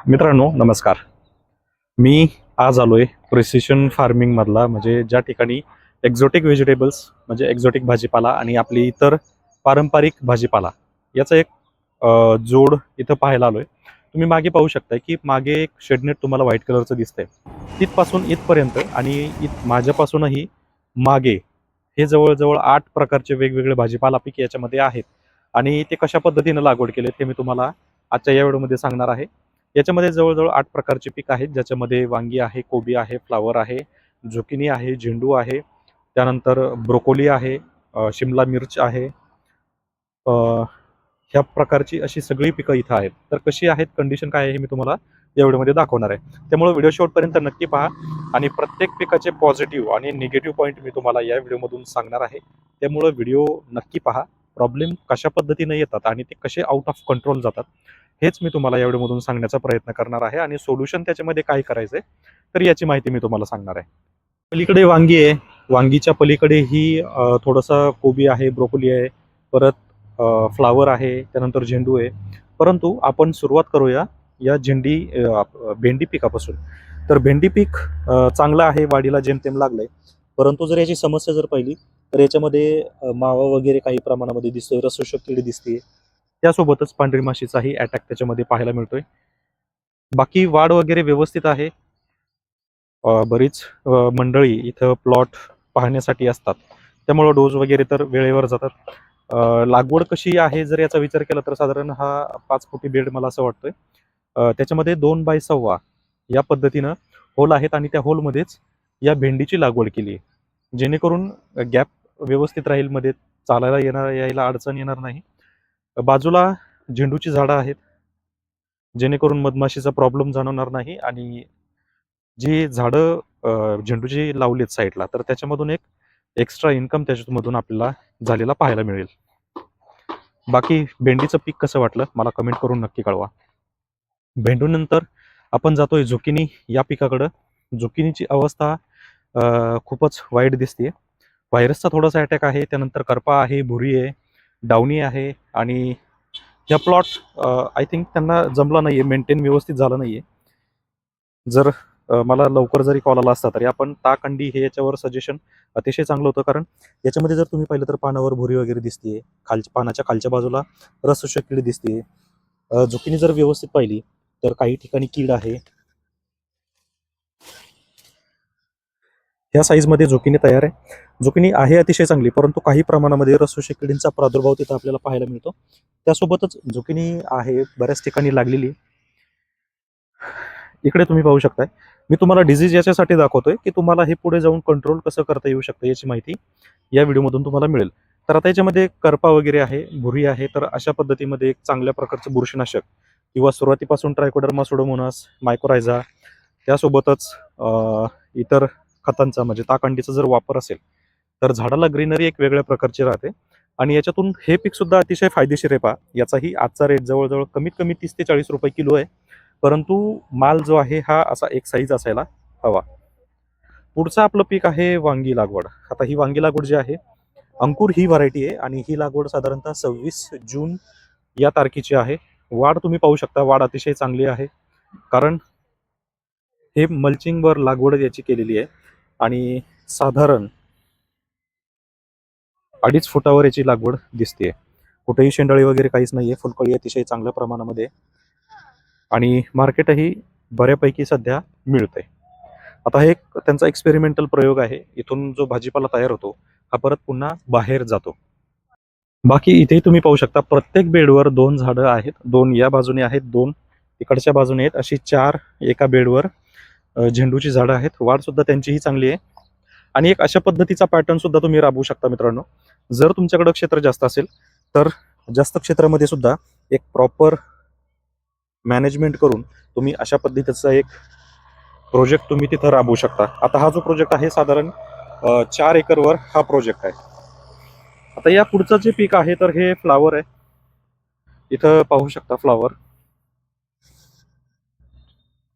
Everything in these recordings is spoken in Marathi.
मित्रांनो नमस्कार. मी आज आलोय प्रिसिशन फार्मिंग मधला म्हणजे ज्या ठिकाणी एक्झोटिक व्हेजिटेबल्स म्हणजे एक्झोटिक भाजीपाला आणि आपली इतर पारंपरिक भाजीपाला याचा एक अ, जोड इथं पाहायला आलोय. तुम्ही मागे पाहू शकताय की मागे एक शेडनेट तुम्हाला व्हाईट कलरचं दिसतंय. तिथपासून इथपर्यंत आणि इत माझ्यापासूनही मागे हे जवळजवळ आठ प्रकारचे वेगवेगळे भाजीपाला पीक याच्यामध्ये आहेत. आणि ते कशा पद्धतीनं लागवड केले ते मी तुम्हाला आजच्या या व्हिडिओमध्ये सांगणार आहे. याच्यामध्ये जवळजवळ आठ प्रकारचे पीक आहेत. ज्याच्यामध्ये वांगी आहे कोबी आहे फ्लावर आहे झुकिनी आहे झेंडू आहे त्यानंतर ब्रोकोली आहे शिमला मिर्च आहे. ह्या प्रकारची अशी सगळी पिकं इथं आहेत. तर कशी आहेत कंडिशन काय आहे हे मी तुम्हाला या व्हिडिओमध्ये दाखवणार आहे. त्यामुळे व्हिडिओ शेवटपर्यंत नक्की पहा आणि प्रत्येक पिकाचे पॉझिटिव्ह आणि निगेटिव्ह पॉईंट मी तुम्हाला या व्हिडिओमधून सांगणार आहे. त्यामुळं व्हिडिओ नक्की पहा. प्रॉब्लेम कशा पद्धतीने येतात आणि ते कसे आउट ऑफ कंट्रोल जातात. हेच मी तुम्हाला या व्हिडिओमधून सांगण्याचा प्रयत्न करणार आहे आणि सोल्युशन त्याच्यामध्ये काय करायचंय तर याची माहिती मी तुम्हाला सांगणार आहे. पलीकडे वांगी आहे. वांगीच्या पलीकडे ही थोडंसं कोबी आहे ब्रोकोली आहे परत फ्लावर आहे त्यानंतर झेंडू आहे. परंतु आपण सुरुवात करूया या झेंडी भेंडी पिकापासून. तर भेंडी पीक चांगलं आहे वाढीला जेमतेम लागलंय. परंतु जर याची समस्या जर पाहिली तर याच्यामध्ये मावा वगैरे काही प्रमाणामध्ये दिसतोय रसोशक किडी दिसते त्यासोबतच पांढरी माशीचाही अटॅक त्याच्यामध्ये पाहायला मिळतोय. बाकी वाढ वगैरे व्यवस्थित आहे. बरीच मंडळी इथं प्लॉट पाहण्यासाठी असतात. त्यामुळं डोस वगैरे तर वेळेवर जातात. लागवड कशी आहे जर याचा विचार केला तर साधारण हा पाच फुटी बेड मला असं वाटतंय. त्याच्यामध्ये दोन बाय सव्वा या पद्धतीनं होल आहेत आणि त्या होलमध्येच या भेंडीची लागवड केली आहे. जेणेकरून गॅप व्यवस्थित राहील मध्ये चालायला येणार यायला अडचण येणार नाही. बाजूला झेंडूची झाडं आहेत. जेणेकरून मधमाशीचा प्रॉब्लेम जाणवणार नाही आणि जी झाडं झेंडूची लावलीत साईडला तर त्याच्यामधून एक एक्स्ट्रा इन्कम त्याच्यामधून आपल्याला झालेला पाहायला मिळेल. बाकी भेंडीचं पीक कसं वाटलं? मला कमेंट करून नक्की कळवा. भेंडूनंतर आपण जातोय झुकिनी या पिकाकडं. झुकिनीची अवस्था खूपच वाईट दिसते व्हायरसचा थोडासा अटॅक आहे त्यानंतर करपा आहे भुरी आहे. डावणी आहे आणि ह्या प्लॉट आय थिंक त्यांना जमला नाही आहे मेंटेन व्यवस्थित झालं नाही आहे जर मला लवकर जरी कॉल आला असता तरी आपण ताकंडी हे याच्यावर सजेशन अतिशय चांगलं होतं. कारण याच्यामध्ये जर तुम्ही पाहिलं तर पानावर भुरी वगैरे दिसते खालच्या पानाच्या खालच्या बाजूला रसशोषक कीड दिसते झुकीने जर व्यवस्थित पाहिली तर काही ठिकाणी कीड आहे. ह्या साईजमध्ये झुकिनी तयार आहे. झुकिनी आहे अतिशय चांगली परंतु काही प्रमाणामध्ये रसशोषक किडींचा प्रादुर्भाव तिथं आपल्याला पाहायला मिळतो. त्यासोबतच झुकिनी आहे बऱ्याच ठिकाणी लागलेली इकडे तुम्ही पाहू शकताय. मी तुम्हाला डिझीज याच्यासाठी दाखवतोय की तुम्हाला हे पुढे जाऊन कंट्रोल कसं करता येऊ शकतं याची माहिती या व्हिडिओमधून तुम्हाला मिळेल. तर आता याच्यामध्ये करपा वगैरे आहे भुरी आहे तर अशा पद्धतीमध्ये एक चांगल्या प्रकारचं बुरशीनाशक किंवा सुरुवातीपासून ट्रायकोडर्मा सोडोमोनास मायकोरायझा त्यासोबतच इतर खतांचा म्हणजे ताकंडीचा जर वापर असेल तर झाडाला ग्रीनरी एक वेगळ्या प्रकारची राहते. आणि याच्यातून हे पीक सुद्धा अतिशय फायदेशीर आहे पहा. याचाही आजचा रेट जवळजवळ कमीत कमी तीस ते चाळीस रुपये किलो आहे. परंतु माल जो आहे हा असा एक साईज असायला हवा. पुढचं आपलं पीक आहे वांगी लागवड. आता ही वांगी लागवड जी आहे अंकुर ही व्हरायटी आहे आणि ही लागवड साधारणतः सव्वीस जून या तारखेची आहे. वाढ तुम्ही पाहू शकता. वाढ अतिशय चांगली आहे. कारण हे मल्चिंगवर लागवड याची केलेली आहे. आणि साधारण अडीच फुटावर याची लागवड दिसते कुठेही शेंडाळी वगैरे काहीच नाहीये. फुलकळी अतिशय चांगल्या प्रमाणामध्ये. आणि मार्केटही बऱ्यापैकी सध्या मिळतंय. आता हे त्यांचा एक्सपेरिमेंटल प्रयोग आहे. इथून जो भाजीपाला तयार होतो हा परत पुन्हा बाहेर जातो. बाकी इथेही तुम्ही पाहू शकता प्रत्येक बेडवर दोन झाडं आहेत. दोन या बाजूने आहेत दोन इकडच्या बाजूने आहेत. अशी चार एका बेडवर झेंडूची झाडं आहेत. वाढ सुद्धा त्यांचीही चांगली आहे. आणि एक अशा पद्धतीचा पॅटर्न सुद्धा तुम्ही राबवू शकता मित्रांनो. जर तुमच्याकडं क्षेत्र जास्त असेल तर जास्त क्षेत्रामध्ये सुद्धा एक प्रॉपर मॅनेजमेंट करून तुम्ही अशा पद्धतीचा एक प्रोजेक्ट तुम्ही तिथं राबवू शकता. आता हा जो प्रोजेक्ट आहे साधारण चार एकरवर हा प्रोजेक्ट आहे. आता या पुढचं जे पीक आहे तर हे फ्लावर आहे. इथं पाहू शकता फ्लावर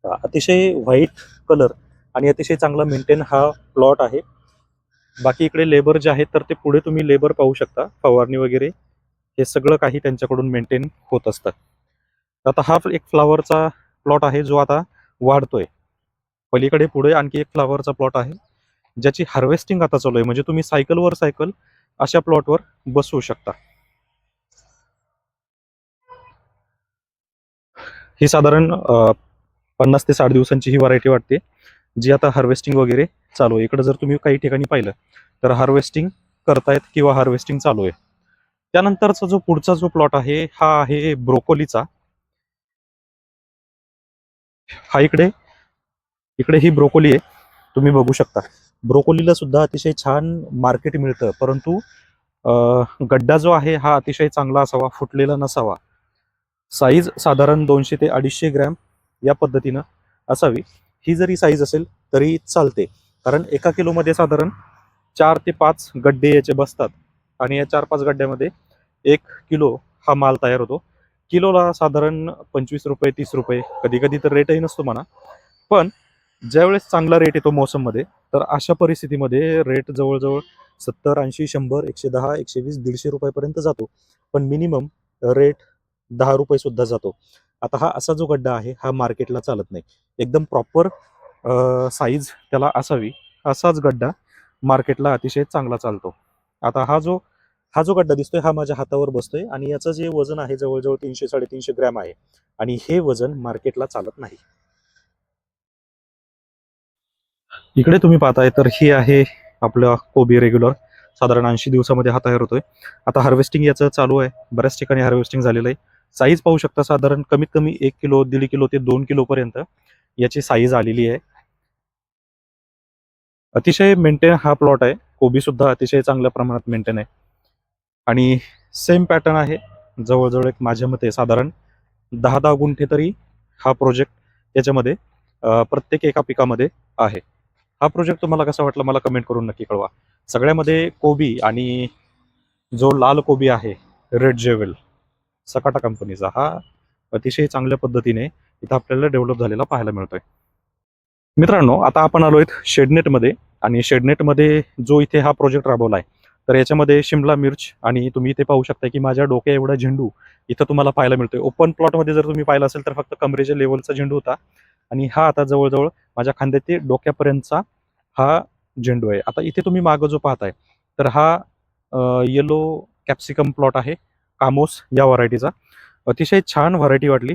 अतिशय व्हाईट कलर आणि अतिशय चांगला मेंटेन हा प्लॉट आहे. बाकी इकडे लेबर जे आहेत तर ते पुढे तुम्ही लेबर पाहू शकता फवारणी वगैरे. हे सगळं काही त्यांच्याकडून मेंटेन होत असतं आता हा एक फ्लावरचा प्लॉट आहे जो आता वाढतोय. पलीकडे पुढे आणखी एक फ्लावरचा प्लॉट आहे ज्याची हार्वेस्टिंग आता चालू आहे. म्हणजे तुम्ही सायकलवर सायकल अशा प्लॉटवर बसवू शकता. ही साधारण पन्नास ते साठ दिवसांची ही व्हरायटी वाटते जी आता हार्वेस्टिंग वगैरे चालू आहे. इकडे जर तुम्ही काही ठिकाणी पाहिलं तर हार्वेस्टिंग करतायत किंवा हार्वेस्टिंग चालू आहे. त्यानंतरचा जो पुढचा जो प्लॉट आहे हा आहे ब्रोकोलीचा. हा इकडे इकडे ही ब्रोकोली आहे. तुम्ही बघू शकता. ब्रोकोलीला सुद्धा अतिशय छान मार्केट मिळतं परंतु गड्डा जो आहे हा अतिशय चांगला असावा फुटलेला नसावा. साईज साधारण दोनशे ते अडीचशे ग्रॅम या पद्धतीनं असावी. ही जरी साईज असेल तरी चालते. कारण एका किलोमध्ये साधारण चार ते पाच गड्डे याचे बसतात. आणि या चार पाच गड्ड्यामध्ये एक किलो हा माल तयार होतो. किलोला साधारण पंचवीस रुपये तीस रुपये कधी कधी तर रेटही नसतो म्हणा. पण ज्यावेळेस चांगला रेट येतो मोसममध्ये तर अशा परिस्थितीमध्ये रेट जवळजवळ सत्तर ऐंशी शंभर एकशे दहा एकशे वीस दीडशे रुपयापर्यंत जातो. पण मिनिमम रेट दहा रुपये सुद्धा जातो. आता हा असा जो गड्डा आहे हा मार्केटला चालत नाही. एकदम प्रॉपर साईज त्याला असावी असाच गड्डा मार्केटला अतिशय चांगला चालतो. आता हा जो हा जो गड्डा दिसतोय हा माझ्या हातावर बसतोय आणि याचं जे वजन आहे जवळजवळ तीनशे साडेतीनशे ग्रॅम आहे आणि हे वजन मार्केटला चालत नाही. इकडे तुम्ही पाहताय तर ही आहे आपलं कोबी रेग्युलर साधारण ऐंशी दिवसामध्ये हा तयार होतोय. आता हार्वेस्टिंग याचं चालू आहे. बऱ्याच ठिकाणी हार्वेस्टिंग झालेलं आहे. साईज पाहू शकता साधारण कमीत कमी एक किलो दीड किलो ते दोन किलोपर्यंत याची साईज आलेली आहे. अतिशय मेंटेन हा प्लॉट आहे. कोबी सुद्धा अतिशय चांगल्या प्रमाणात मेंटेन आहे. आणि सेम पॅटर्न आहे. जवळजवळ एक माझ्या मते साधारण दहा दहा गुंठे तरी हा प्रोजेक्ट याच्यामध्ये प्रत्येक एका पिकामध्ये आहे. हा प्रोजेक्ट तुम्हाला कसा वाटला मला कमेंट करून नक्की कळवा. सगळ्यामध्ये कोबी आणि जो लाल कोबी आहे रेड जेवेल सकाटा कंपनीचा हा अतिशय चांगल्या पद्धतीने इथं आपल्याला डेव्हलप झालेला पाहायला मिळतोय. मित्रांनो आता आपण आलोय शेडनेटमध्ये आणि शेडनेटमध्ये जो इथे हा प्रोजेक्ट राबवला आहे तर याच्यामध्ये शिमला मिर्च आणि तुम्ही इथे पाहू शकता की माझ्या डोक्या एवढा झेंडू इथं तुम्हाला पाहायला मिळतोय. ओपन प्लॉटमध्ये जर तुम्ही पाहिलं असेल तर फक्त कमरेच्या लेवलचा झेंडू होता आणि हा आता जवळजवळ माझ्या खांद्या ते डोक्यापर्यंतचा हा झेंडू आहे. आता इथे तुम्ही मागं जो पाहताय तर हा येलो कॅप्सिकम प्लॉट आहे. कामोस या व्हरायटीचा. अतिशय छान व्हरायटी वाटली.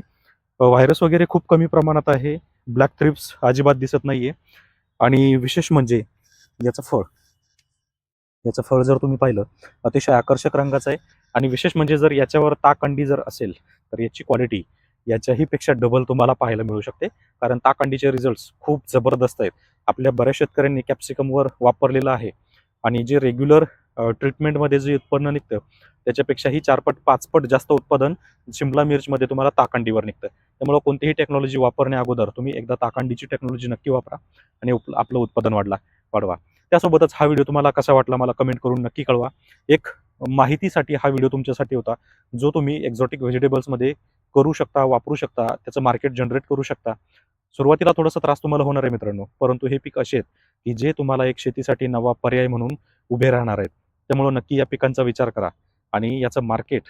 व्हायरस वगैरे खूप कमी प्रमाणात आहे. ब्लॅक थ्रिप्स अजिबात दिसत नाहीये. आणि विशेष म्हणजे याचं फळ. याचं फळ जर तुम्ही पाहिलं अतिशय आकर्षक रंगाचं आहे. आणि विशेष म्हणजे जर याच्यावर ताकंडी जर असेल तर याची क्वालिटी याच्याही पेक्षा डबल तुम्हाला पाहायला मिळू शकते. कारण ताकंडीचे रिझल्ट खूप जबरदस्त आहेत. आपल्या बऱ्याच शेतकऱ्यांनी कॅप्सिकमवर वापरलेलं आहे. आणि जे रेग्युलर ट्रीटमेंटमध्ये जे उत्पन्न निघतं त्याच्यापेक्षाही चारपट पाचपट जास्त उत्पादन शिमला मिर्चमध्ये तुम्हाला ताकांडीवर निघतं. त्यामुळे कोणतीही टेक्नॉलॉजी वापरण्या अगोदर तुम्ही एकदा ताकांडीची टेक्नॉलॉजी नक्की वापरा आणि उप- आपलं उत्पादन वाढला वाढवा. त्यासोबतच हा व्हिडिओ तुम्हाला कसा वाटला मला कमेंट करून नक्की कळवा. एक माहितीसाठी हा व्हिडिओ तुमच्यासाठी होता जो तुम्ही एक्झॉटिक व्हेजिटेबल्समध्ये करू शकता वापरू शकता त्याचं मार्केट जनरेट करू शकता. सुरुवातीला थोडासा त्रास तुम्हाला होणार आहे मित्रांनो परंतु हे पीक असे आहेत की जे तुम्हाला एक शेतीसाठी नवा पर्याय म्हणून उभे राहणार आहेत. त्यामुळं नक्की या पिकांचा विचार करा. आणि याचं मार्केट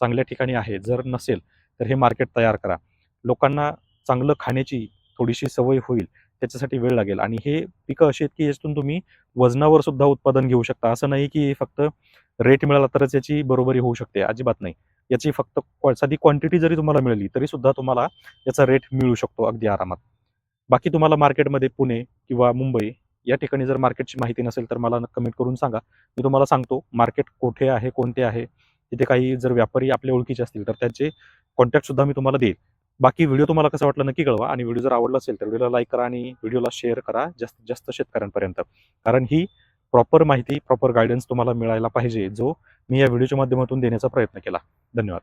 चांगल्या ठिकाणी आहे. जर नसेल तर हे मार्केट तयार करा. लोकांना चांगलं खाण्याची थोडीशी सवय होईल त्याच्यासाठी वेळ लागेल. आणि हे पिकं अशी आहेत की याच्यातून तुम्ही वजनावर सुद्धा उत्पादन घेऊ शकता. असं नाही की फक्त रेट मिळाला तरच याची बरोबरी होऊ शकते. अजिबात नाही. याची फक्त क्वा- साधी क्वांटिटी जरी तुम्हाला मिळाली तरी सुद्धा तुम्हाला याचा रेट मिळू शकतो अगदी आरामात. बाकी तुम्हाला मार्केटमध्ये पुणे किंवा मुंबई या ठिकाणी जर मार्केटची माहिती नसेल तर मला कमेंट करून सांगा. मी तुम्हाला सांगतो मार्केट कुठे आहे कोणते आहे? तिथे काही जर व्यापारी आपल्या ओळखीचे असतील तर त्याचे कॉन्टॅक्टसुद्धा मी तुम्हाला देईल. बाकी व्हिडिओ तुम्हाला कसं वाटलं नक्की कळवा आणि व्हिडिओ जर आवडला असेल तर व्हिडिओला लाईक करा आणि व्हिडिओला शेअर करा जास्तीत जास्त शेतकऱ्यांपर्यंत. कारण ही प्रॉपर माहिती प्रॉपर गायडन्स तुम्हाला मिळायला पाहिजे जो मी या व्हिडिओच्या माध्यमातून देण्याचा प्रयत्न केला. धन्यवाद.